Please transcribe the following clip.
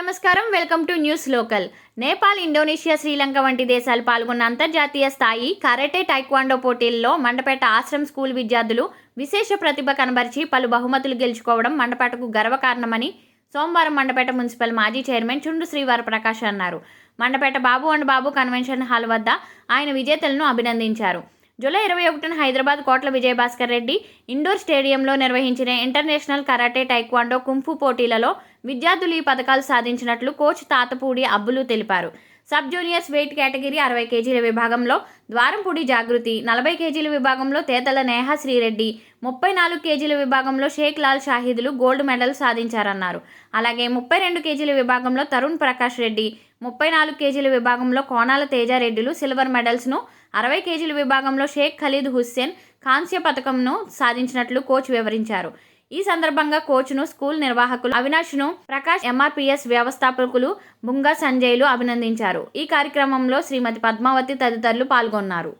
నమస్కారం welcome to news local. Nepal Indonesia Sri Lanka వంటి దేశాలు పాల్గొన్న అంతర్జాతీయ స్థాయి కరాటే టైక్వాండో పోటీల్లో మండపేట ఆశ్రమ్ స్కూల్ విద్యార్థులు విశేష ప్రతిభ కనబరిచి పలు బహుమతులు గెలుచుకోవడం మండపేటకు గర్వకారణమని సోమవారం మండపేట మున్సిపల్ మాజీ చైర్మన్ చుండు శ్రీవారి ప్రకాష్ అన్నారు. Mandapeta Babu and Babu convention hall వద్ద ఆయన విజేతలను అభినందించారు. జూలై ఇరవై ఒకటిన హైదరాబాద్ కోట్ల విజయభాస్కర్ రెడ్డి ఇండోర్ స్టేడియంలో నిర్వహించిన ఇంటర్నేషనల్ కరాటే టైక్వాండో కుంఫు పోటీలలో విద్యార్థులు ఈ పథకాలు సాధించినట్లు కోచ్ తాతపూడి అబ్బులు తెలిపారు. సబ్ జూనియర్స్ వెయిట్ కేటగిరీ అరవై కేజీల విభాగంలో ద్వారంపూడి జాగృతి నలభై కేజీల విభాగంలో తేతల నేహా శ్రీరెడ్డి ముప్పై నాలుగు కేజీల విభాగంలో షేక్ లాల్ షాహీదులు గోల్డ్ మెడల్ సాధించారన్నారు. అలాగే ముప్పై రెండు కేజీల విభాగంలో తరుణ్ ప్రకాష్ రెడ్డి ముప్పై నాలుగు కేజీల విభాగంలో కోనాల తేజారెడ్డిలు సిల్వర్ మెడల్స్ను అరవై కేజీల విభాగంలో షేక్ ఖలీద్ హుస్సేన్ కాంస్య పథకంను సాధించినట్లు కోచ్ వివరించారు. ఈ సందర్భంగా కోచ్ను స్కూల్ నిర్వాహకులు అవినాష్ను ప్రకాష్ ఎంఆర్పిఎస్ వ్యవస్థాపకులు బుంగా సంజయ్లు అభినందించారు. ఈ కార్యక్రమంలో శ్రీమతి పద్మావతి తదితరులు పాల్గొన్నారు.